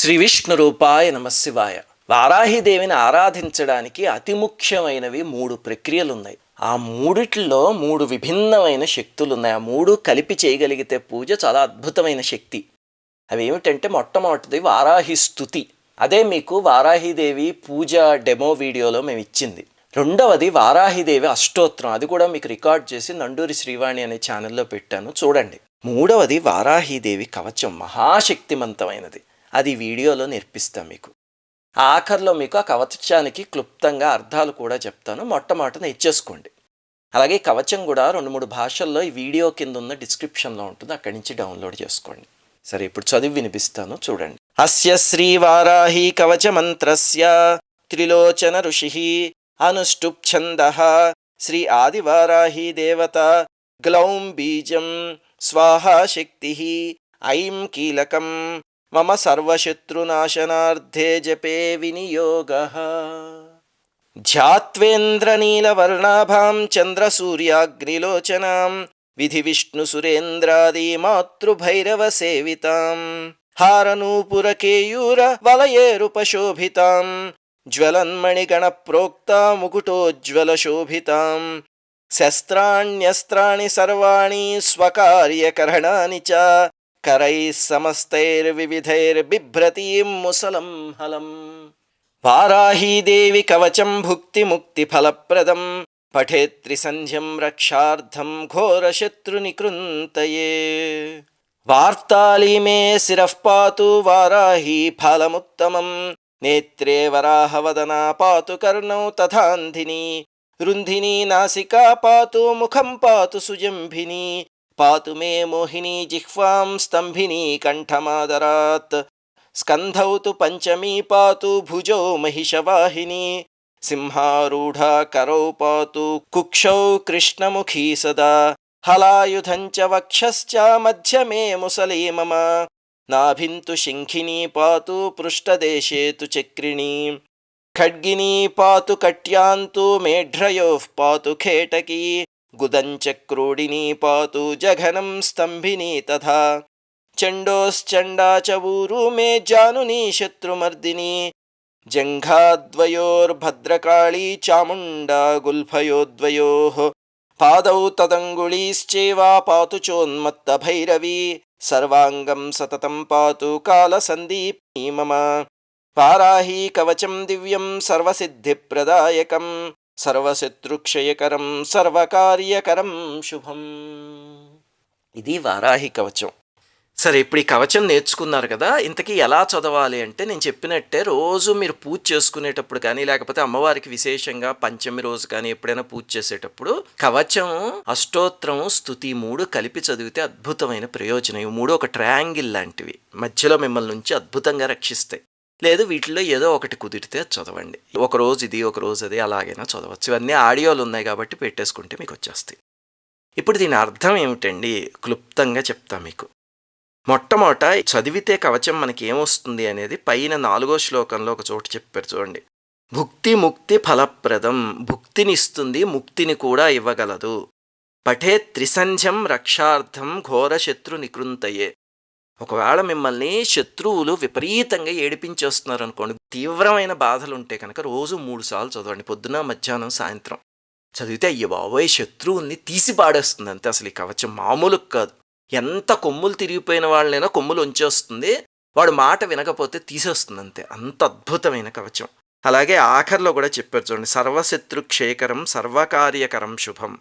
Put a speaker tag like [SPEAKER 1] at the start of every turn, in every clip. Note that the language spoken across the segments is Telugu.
[SPEAKER 1] శ్రీ విష్ణు రూపాయ నమశివాయ వారాహిదేవిని ఆరాధించడానికి అతి ముఖ్యమైనవి మూడు ప్రక్రియలు ఉన్నాయి ఆ మూడిట్లో మూడు విభిన్నమైన శక్తులు ఉన్నాయి ఆ మూడు కలిపి చేయగలిగితే పూజ చాలా అద్భుతమైన శక్తి. అవి ఏమిటంటే మొట్టమొదటిది వారాహి స్తుతి. అదే మీకు వారాహిదేవి పూజ డెమో వీడియోలో మేము ఇచ్చింది. రెండవది వారాహిదేవి అష్టోత్తరం. అది కూడా మీకు రికార్డ్ చేసి నండూరి శ్రీవాణి అనే ఛానల్లో పెట్టాను. చూడండి. మూడవది వారాహిదేవి కవచం. మహాశక్తివంతమైనది అది వీడియోలో నేర్పిస్తాం మీకు. ఆఖర్లో మీకు ఆ కవచానికి క్లుప్తంగా అర్థాలు కూడా చెప్తాను. మొట్టమొదట ఇచ్చేసుకోండి అలాగే కవచం కూడా రెండు మూడు భాషల్లో ఈ వీడియో కింద ఉన్న డిస్క్రిప్షన్లో ఉంటుంది. అక్కడి నుంచి డౌన్లోడ్ చేసుకోండి. సరే ఇప్పుడు చదివి వినిపిస్తాను. చూడండి. అస్య శ్రీ వారాహి కవచ మంత్రస్య త్రిలోచన ఋషి అనుష్టుప్ ఛంద శ్రీ ఆదివారాహి దేవత గ్లౌం బీజం స్వాహా శక్తి ఐం కీలకం మమ సర్వశత్రునాశనార్థే జపే వినియోగ ధ్యాత్వేంద్రనీలవర్ణాభాం చంద్రసూర్యాగ్నిలోచనాం విధి విష్ణు సురేంద్రాది మాతృభైరవ సేవితాం హారనూపురకేయూర వలయేరుపశోభితాం జ్వలన్మణిగణ ప్రోక్త ముకుటోజ్వలశోభితాం శస్త్రాణ్యస్త్రాణి సర్వాణి స్వకార్యకరణాని చ కరైः సమస్తైర్వివిధైర్బిభ్రతీం ముసలం హలం. వారాహీదేవి కవచం భుక్తిముక్తిఫలప్రదం పఠేత్రిసంధ్యం రక్షార్థం ఘోరశత్రునికృంతయే వార్తాళి మే శిరః పాతు వారాహీ ఫలముత్తమం. నేత్రే వరాహవదనా పాతు కర్ణౌ తథాంధిని. రుంధిని నాసికా పాతు ముఖం పాతు సుజంభిని. పాతు మే మోహిని జిహ్వాం స్తంభిని కంఠమాదరాత్ స్కంధౌ తు పంచమీ పాతు భుజౌ మహిషవాహిని సింహారూఢా కరౌ పాతు కుక్షౌ కృష్ణముఖీ సదా హలాయుధంచ చ వక్షశ్చ మధ్యమే ముసలీ మమ నాభింతు శంఖినీ పాతు పృష్ఠదేశే తు చక్రిణీ ఖడ్గినీ పాతు కట్యాంతు మేఢ్రయోః పాతు ఖేటకీ గుదంచక్రోడినీ పాతు జఘనం స్తంభినీ తథా. చండోశ్చండా చ ఊరు మే జానునీ శత్రుమర్దిని. జంఘాద్వయోర్భద్రకాళీ చాముండా గుల్ఫయోద్వయో. పాదౌ తదంగుళీశ్చేవా పాతు చోన్మత్త భైరవీ. సర్వాంగం సతతం పాతు కాలసందీప్నీ మమ. వారాహీ కవచం దివ్యం సర్వసిద్ధిప్రదాయకం. సర్వశత్రుక్షయకరం సర్వకార్యకరం శుభం. ఇది వారాహి కవచం. సరే ఇప్పుడు ఈ కవచం నేర్చుకున్నారు కదా ఇంతకీ ఎలా చదవాలి అంటే నేను చెప్పినట్టే రోజు మీరు పూజ చేసుకునేటప్పుడు కానీ లేకపోతే అమ్మవారికి విశేషంగా పంచమి రోజు కానీ ఎప్పుడైనా పూజ చేసేటప్పుడు కవచం అష్టోత్తరం స్థుతి మూడు కలిపి చదివితే అద్భుతమైన ప్రయోజనం. ఈ మూడు ఒక ట్రయాంగిల్ లాంటివి మధ్యలో మిమ్మల్ని నుంచి అద్భుతంగా రక్షిస్తాయి. లేదు వీటిలో ఏదో ఒకటి కుదిరితే చదవండి. ఒక రోజు ఇది ఒక రోజు అది అలాగైనా చదవచ్చు. ఇవన్నీ ఆడియోలు ఉన్నాయి కాబట్టి పెట్టేసుకుంటే మీకు వచ్చేస్తాయి. ఇప్పుడు దీని అర్థం ఏమిటండి? క్లుప్తంగా చెప్తా మీకు. మొట్టమొదట చదివితే కవచం మనకి ఏమొస్తుంది అనేది పైన నాలుగో శ్లోకంలో ఒక చోటు చెప్పారు చూడండి. భుక్తి ముక్తి ఫలప్రదం భుక్తినిస్తుంది ముక్తిని కూడా ఇవ్వగలదు. పఠే త్రిసంధ్యం రక్షార్థం ఘోర శత్రు నికృంతయే. ఒకవేళ మిమ్మల్ని శత్రువులు విపరీతంగా ఏడిపించేస్తున్నారు అనుకోండి తీవ్రమైన బాధలు ఉంటే కనుక రోజు మూడు సార్లు చదవండి. పొద్దున మధ్యాహ్నం సాయంత్రం. చదివితే అయ్యో బాబోయ్ శత్రువుల్ని తీసి పాడేస్తుంది అంతే అసలు ఈ కవచం. మామూలు కాదు. ఎంత కొమ్ములు తిరిగిపోయిన వాళ్ళైనా కొమ్ములు ఉంచేస్తుంది. వాడు మాట వినకపోతే తీసేస్తుంది అంతే. అంత అద్భుతమైన కవచం. అలాగే ఆఖరిలో కూడా చెప్పారు చూడండి సర్వశత్రు క్షేకరం సర్వకార్యకరం శుభం.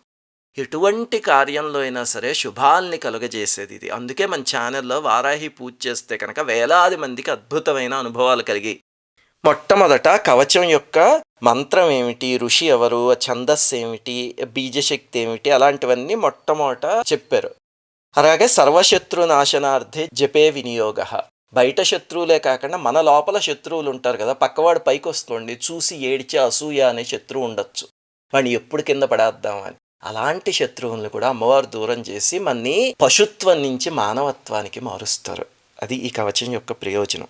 [SPEAKER 1] ఎటువంటి కార్యంలో అయినా సరే శుభాల్ని కలుగజేసేది ఇది. అందుకే మన ఛానల్లో వారాహి పూజ చేస్తే కనుక వేలాది మందికి అద్భుతమైన అనుభవాలు కలిగి. మొట్టమొదట కవచం యొక్క మంత్రం ఏమిటి ఋషి ఎవరు ఛందస్సు ఏమిటి బీజశక్తి ఏమిటి అలాంటివన్నీ మొట్టమొదట చెప్పారు. అలాగే సర్వశత్రు నాశనార్థే జపే వినియోగ. బయట శత్రువులే కాకుండా మన లోపల శత్రువులు ఉంటారు కదా పక్కవాడు పైకి వస్తుండి చూసి ఏడిచే అసూయ అనే శత్రువు ఉండొచ్చు. వాడిని ఎప్పుడు కింద పడేద్దామని అలాంటి శత్రువులను కూడా అమ్మవారు దూరం చేసి మన్ని పశుత్వం నుంచి మానవత్వానికి మారుస్తారు. అది ఈ కవచం యొక్క ప్రయోజనం.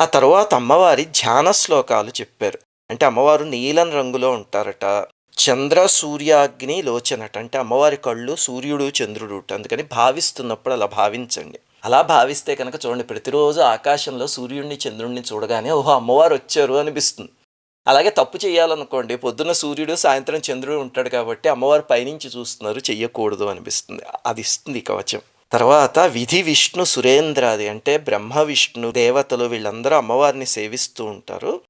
[SPEAKER 1] ఆ తర్వాత అమ్మవారి ధ్యాన శ్లోకాలు చెప్పారు. అంటే అమ్మవారు నీలం రంగులో ఉంటారట చంద్ర సూర్యాగ్ని లోచనట. అంటే అమ్మవారి కళ్ళు సూర్యుడు చంద్రుడు అందుకని భావిస్తున్నప్పుడు అలా భావించండి. అలా భావిస్తే కనుక చూడండి ప్రతిరోజు ఆకాశంలో సూర్యుడిని చంద్రుడిని చూడగానే ఓహో అమ్మవారు వచ్చారు అనిపిస్తుంది. అలాగే తప్పు చేయాలనుకోండి పొద్దున సూర్యుడు సాయంత్రం చంద్రుడు ఉంటాడు కాబట్టి అమ్మవారు పైనుంచి చూస్తున్నారు చెయ్యకూడదు అనిపిస్తుంది. అది ఇస్తుంది కవచం. తర్వాత విధి విష్ణు సురేంద్రాది అంటే బ్రహ్మ విష్ణు దేవతలు వీళ్ళందరూ అమ్మవారిని సేవిస్తూ ఉంటారు.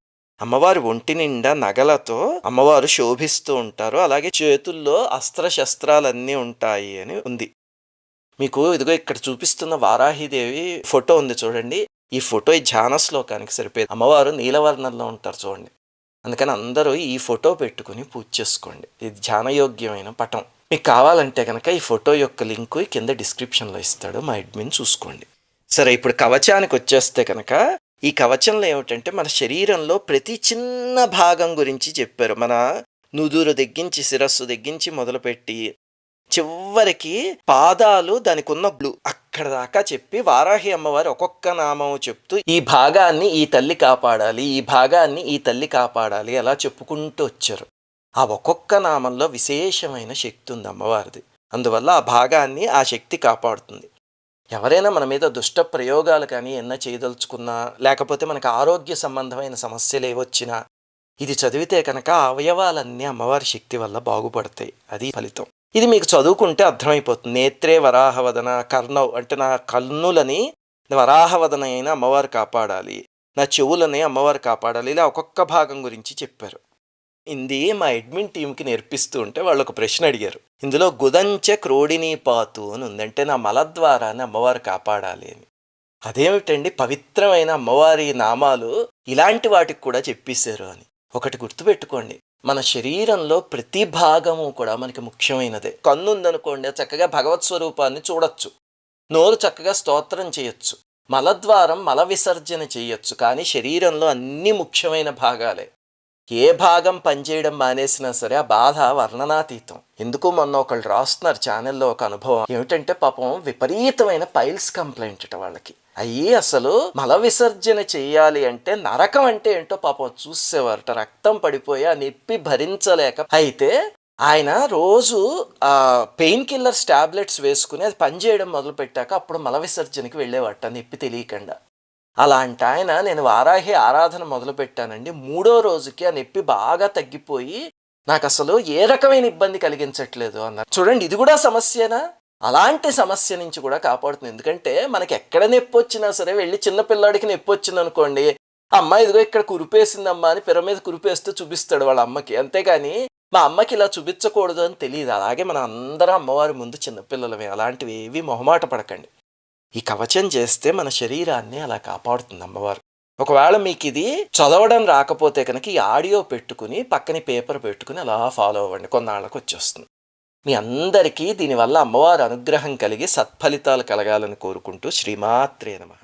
[SPEAKER 1] అమ్మవారి ఒంటి నిండా నగలతో అమ్మవారు శోభిస్తూ ఉంటారు. అలాగే చేతుల్లో అస్త్రశస్త్రాలన్నీ ఉంటాయి అని ఉంది. మీకు ఇదిగో ఇక్కడ చూపిస్తున్న వారాహిదేవి ఫోటో ఉంది చూడండి. ఈ ఫోటో ఈ ధ్యాన శ్లోకానికి సరిపోయేది. అమ్మవారు నీలవర్ణంలో ఉంటారు చూడండి. అందుకని అందరూ ఈ ఫోటో పెట్టుకుని పూజ చేసుకోండి. ఇది ధ్యానయోగ్యమైన పటం. మీకు కావాలంటే కనుక ఈ ఫోటో యొక్క లింకు కింద డిస్క్రిప్షన్లో ఇస్తాడు. మా అడ్మిన్ చూసుకోండి. సరే ఇప్పుడు కవచానికి వచ్చేస్తే కనుక ఈ కవచంలో ఏమిటంటే మన శరీరంలో ప్రతి చిన్న భాగం గురించి చెప్పారు. మన నుదురు దగ్గించి శిరస్సు దగ్గించి మొదలుపెట్టి చివరికి పాదాలు దానికి ఉన్న బ్లూ. అక్కడ దాకా చెప్పి వారాహి అమ్మవారి ఒక్కొక్క నామం చెప్తూ ఈ భాగాన్ని ఈ తల్లి కాపాడాలి ఈ భాగాన్ని ఈ తల్లి కాపాడాలి అలా చెప్పుకుంటూ వచ్చారు. ఆ ఒక్కొక్క నామంలో విశేషమైన శక్తి ఉంది అమ్మవారిది. అందువల్ల ఆ భాగాన్ని ఆ శక్తి కాపాడుతుంది. ఎవరైనా మన మీద దుష్ట ప్రయోగాలు కానీ ఎన్న చేయదలుచుకున్నా లేకపోతే మనకు ఆరోగ్య సంబంధమైన సమస్యలు ఏవొచ్చినా ఇది చదివితే కనుక అవయవాలన్నీ అమ్మవారి శక్తి వల్ల బాగుపడతాయి. అది ఫలితం. ఇది మీకు చదువుకుంటే అర్థమైపోతుంది. నేత్రే వరాహవదన కర్ణవ్ అంటే నా కన్నులని వరాహవదన అయిన అమ్మవారు కాపాడాలి. నా చెవులని అమ్మవారు కాపాడాలి. ఇలా ఒక్కొక్క భాగం గురించి చెప్పారు. ఇది మా అడ్మిన్ టీంకి నేర్పిస్తూ ఉంటే వాళ్ళు ఒక ప్రశ్న అడిగారు. ఇందులో గుదంచ క్రోడిని పాతు అని ఉందంటే నా మల ద్వారానే అమ్మవారు కాపాడాలి అని. అదేమిటండి? పవిత్రమైన అమ్మవారి నామాలు ఇలాంటి వాటికి కూడా చెప్పేశారు అని. ఒకటి గుర్తుపెట్టుకోండి. మన శరీరంలో ప్రతి భాగము కూడా మనకి ముఖ్యమైనదే. కన్ను ఉందనుకోండి చక్కగా భగవత్ స్వరూపాన్ని చూడొచ్చు. నోరు చక్కగా స్తోత్రం చేయొచ్చు. మలద్వారం మల విసర్జన చేయొచ్చు. కానీ శరీరంలో అన్ని ముఖ్యమైన భాగాలే. ఏ భాగం పనిచేయడం మానేసినా సరే ఆ బాధ వర్ణనాతీతం. ఎందుకు మొన్న ఒకళ్ళు రాస్తున్నారు ఛానల్లో ఒక అనుభవం. ఏమిటంటే పాపం విపరీతమైన పైల్స్ కంప్లైంట్ అట వాళ్ళకి. అయ్యి అసలు మల విసర్జన చేయాలి అంటే నరకం అంటే ఏంటో పాపం చూసేవారట. రక్తం పడిపోయి ఆ నొప్పి భరించలేక. అయితే ఆయన రోజు పెయిన్ కిల్లర్స్ టాబ్లెట్స్ వేసుకుని అది పనిచేయడం మొదలు పెట్టాక అప్పుడు మల విసర్జనకి వెళ్ళేవాట నొప్పి తెలియకుండా. అలాంటి ఆయన నేను వారాహి ఆరాధన మొదలుపెట్టానండి. మూడో రోజుకి ఆ నొప్పి బాగా తగ్గిపోయి నాకు అసలు ఏ రకమైన ఇబ్బంది కలిగించట్లేదు అన్నారు. చూడండి ఇది కూడా సమస్యనా? అలాంటి సమస్య నుంచి కూడా కాపాడుతుంది. ఎందుకంటే మనకి ఎక్కడ నొప్పి వచ్చినా సరే వెళ్ళి చిన్నపిల్లాడికి నొప్పి వచ్చింది అనుకోండి అమ్మ ఇదిగో ఇక్కడ కురిపేసిందమ్మా అని పిర మీద కురిపేస్తూ చూపిస్తాడు వాళ్ళ అమ్మకి. అంతేగాని మా అమ్మకి ఇలా చూపించకూడదు అని తెలియదు అలాగే మన అందరం అమ్మవారి ముందు చిన్నపిల్లలమే. అలాంటివి ఏవి మొహమాట పడకండి. ఈ కవచం చేస్తే మన శరీరాన్ని అలా కాపాడుతుంది అమ్మవారు. ఒకవేళ మీకు ఇది చదవడం రాకపోతే కనుక ఈ ఆడియో పెట్టుకుని పక్కన పేపర్ పెట్టుకుని అలా ఫాలో అవ్వండి. కొన్నాళ్ళకు వచ్చేస్తుంది. మీ అందరికీ దీనివల్ల అమ్మవారు అనుగ్రహం కలిగి సత్ఫలితాలు కలగాలని కోరుకుంటూ శ్రీమాత్రే నమః.